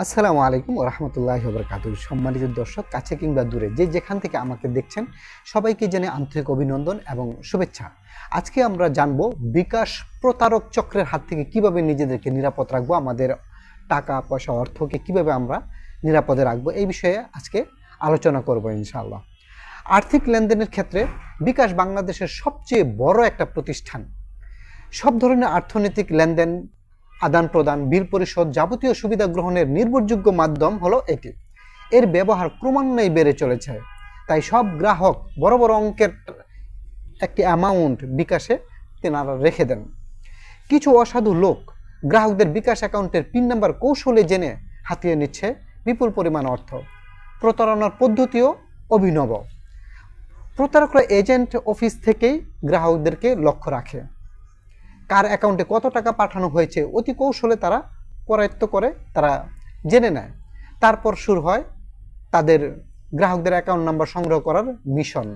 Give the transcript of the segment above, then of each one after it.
আসসালামু আলাইকুম রহমতুল্লাহ বরকাত সম্মানিত দর্শক, কাছে কিংবা দূরে, যে যেখান থেকে আমাকে দেখছেন, সবাইকে জেনে আন্তরিক অভিনন্দন এবং শুভেচ্ছা। আজকে আমরা জানব বিকাশ প্রতারক চক্রের হাত থেকে কীভাবে নিজেদেরকে নিরাপদ রাখব, আমাদের টাকা, পয়সা, অর্থকে কীভাবে আমরা নিরাপদে রাখব, এই বিষয়ে আজকে আলোচনা করব ইনশাআল্লাহ। আর্থিক লেনদেনের ক্ষেত্রে বিকাশ বাংলাদেশের সবচেয়ে বড় একটা প্রতিষ্ঠান। সব ধরনের অর্থনৈতিক লেনদেন আদান প্রদান বিল পরিশোধ যাবতীয় সুবিধা গ্রহণের নির্ভরযোগ্য মাধ্যম হলো এটি। এর ব্যবহার ক্রমান্বয়ে বেড়ে চলেছে। তাই সব গ্রাহক বড় বড় অঙ্কের একটি অ্যামাউন্ট বিকাশে তেনারা রেখে দেন। কিছু অসাধু লোক গ্রাহকদের বিকাশ অ্যাকাউন্টের পিন নাম্বার কৌশলে জেনে হাতিয়ে নিচ্ছে বিপুল পরিমাণ অর্থ। প্রতারণার পদ্ধতিও অভিনব। প্রতারকরা এজেন্ট অফিস থেকেই গ্রাহকদেরকে লক্ষ্য রাখে। কার অ্যাকাউন্টে কত টাকা পাঠানো হয়েছে, অতি কৌশলে তারা করায়ত্ত করে, তারা জেনে নেয়। তারপর শুরু হয় তাদের গ্রাহকদের অ্যাকাউন্ট নাম্বার সংগ্রহ করার মিশন।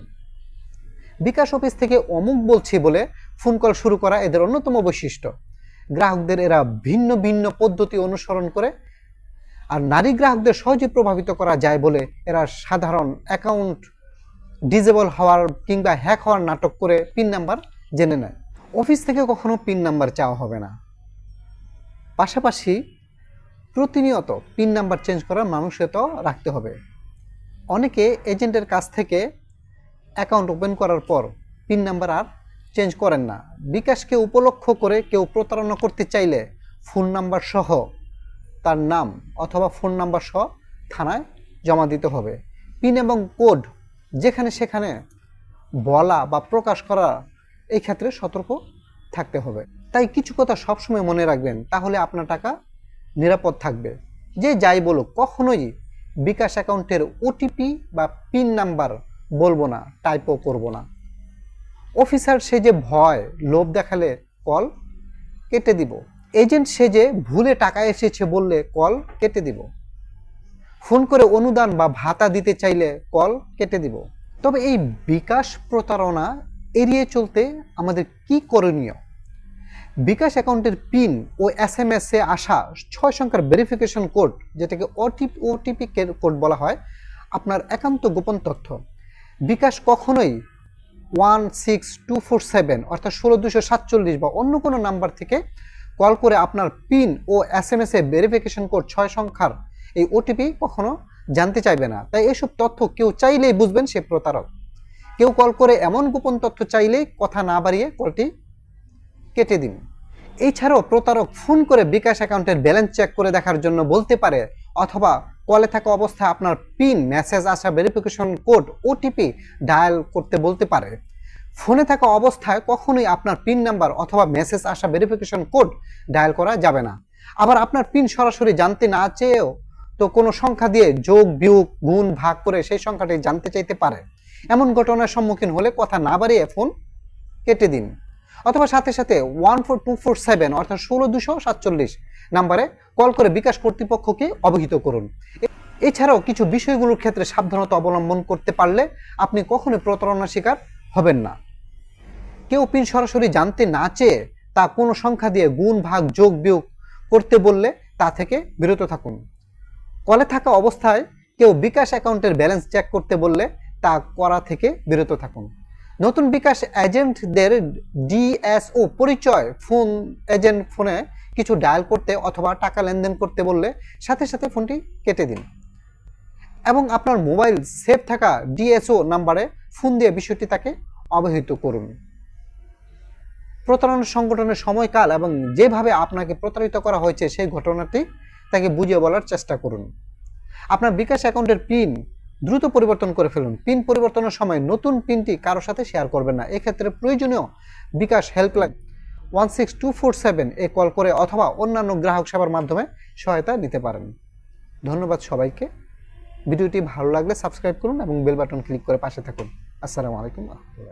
বিকাশ অফিস থেকে অমুক বলছি বলে ফোন কল শুরু করা এদের অন্যতম বৈশিষ্ট্য। গ্রাহকদের এরা ভিন্ন ভিন্ন পদ্ধতি অনুসরণ করে আর নারী গ্রাহকদের সহজে প্রভাবিত করা যায় বলে এরা সাধারণ অ্যাকাউন্ট ডিজেবল হওয়ার কিংবা হ্যাক হওয়ার নাটক করে পিন নাম্বার জেনে নেয়। অফিস থেকে কখনো পিন নাম্বার চাওয়া হবে না। পাশাপাশি প্রতিনিয়ত পিন নাম্বার চেঞ্জ করার তো রাখতে হবে। অনেকে এজেন্টের কাছ থেকে অ্যাকাউন্ট ওপেন করার পর পিন নাম্বার আর চেঞ্জ করেন না। বিকাশকে উপলক্ষ করে কেউ প্রতারণা করতে চাইলে ফোন নাম্বার সহ তার নাম অথবা ফোন নাম্বার সহ থানায় জমা দিতে হবে। পিন এবং কোড যেখানে সেখানে বলা বা প্রকাশ করা এই ক্ষেত্রে সতর্ক থাকতে হবে। তাই কিছু কথা সবসময় মনে রাখবেন, তাহলে আপনার টাকা নিরাপদ থাকবে। যে যাই বলুক, কখনোই বিকাশ অ্যাকাউন্টের ওটিপি বা পিন নাম্বার বলব না টাইপও করব না। অফিসার সে যে ভয়, লোভ দেখালে কল কেটে দিব। এজেন্ট সে যে ভুলে টাকা এসেছে বললে কল কেটে দিব। ফোন করে অনুদান বা ভাতা দিতে চাইলে কল কেটে দিব। তবে এই বিকাশ প্রতারণা এড়িয়ে চলতে আমাদের কি করণীয়? বিকাশ অ্যাকাউন্টের পিন ও এস এম এস এ আসা ছয় সংখ্যার ভেরিফিকেশন কোড, যেটাকে ওটিপি ওটিপি কোড বলা হয়, আপনার একান্ত গোপন তথ্য। বিকাশ কখনোই one six two four seven অর্থাৎ ষোলো দুশো সাতচল্লিশ বা অন্য কোনো নাম্বার থেকে কল করে আপনার পিন ও এস এম এস এ ভেরিফিকেশন কোড ছয় সংখ্যার এই ওটিপি কখনো জানতে চাইবে না। তাই এসব তথ্য কেউ চাইলেই বুঝবেন সে প্রতারক। কেউ কল করে এমন গোপন তথ্য চাইলেই কথা না বাড়িয়ে কলটি কেটে দিন। এছাড়াও প্রতারক ফোন করে বিকাশ অ্যাকাউন্টের ব্যালেন্স চেক করে দেখার জন্য বলতে পারে, অথবা কলে থাকা অবস্থায় আপনার পিন, মেসেজ আসা ভেরিফিকেশন কোড ওটিপি ডায়াল করতে বলতে পারে। ফোনে থাকা অবস্থায় কখনোই আপনার পিন নাম্বার অথবা মেসেজ আসা ভেরিফিকেশন কোড ডায়াল করা যাবে না। আবার আপনার পিন সরাসরি জানতে না চেয়েও তো কোনো সংখ্যা দিয়ে যোগ, বিয়োগ, গুণ, ভাগ করে সেই সংখ্যাটি জানতে চাইতে পারে। এমন ঘটনার সম্মুখীন হলে কথা না বাড়িয়ে ফোন কেটে দিন। অথবা সাথে সাথে one four two four seven অর্থাৎ ষোলো দুশো সাতচল্লিশ নাম্বারে কল করে বিকাশ কর্তৃপক্ষকে অবহিত করুন। এছাড়াও কিছু বিষয়গুলোর ক্ষেত্রে সাবধানতা অবলম্বন করতে পারলে আপনি কখনোই প্রতারণার শিকার হবেন না। কেউ পিন সরাসরি জানতে না চেয়ে তা কোনো সংখ্যা দিয়ে গুণ, ভাগ, যোগ, বিয়োগ করতে বললে তা থেকে বিরত থাকুন। কলে থাকা অবস্থায় কেউ বিকাশ অ্যাকাউন্টের ব্যালেন্স চেক করতে বললে তা করা থেকে বিরত থাকুন। নতুন বিকাশ এজেন্টদের ডিএসও পরিচয়, ফোন, এজেন্ট ফোনে কিছু ডায়াল করতে অথবা টাকা লেনদেন করতে বললে সাথে সাথে ফোনটি কেটে দিন। এবং আপনার মোবাইল সেভ থাকা ডিএসও নাম্বারে ফোন দিয়ে বিষয়টি তাকে অবহিত করুন। প্রতারণা সংগঠনের সময়কাল এবং যেভাবে আপনাকে প্রতারিত করা হয়েছে সেই ঘটনাটি তাকে বুঝিয়ে বলার চেষ্টা করুন। আপনার বিকাশ অ্যাকাউন্টের পিন দ্রুত পরিবর্তন করে ফেলুন। পিন পরিবর্তনের সময় নতুন পিনটি কারোর সাথে শেয়ার করবেন না। এক্ষেত্রে প্রয়োজনীয় bKash helpline one six two four seven এ কল করে অথবা অন্যান্য গ্রাহক সেবার মাধ্যমে সহায়তা নিতে পারেন। ধন্যবাদ সবাইকে। ভিডিওটি ভালো লাগলে সাবস্ক্রাইব করুন এবং বেল বাটন ক্লিক করে পাশে থাকুন। আসসালামু আলাইকুম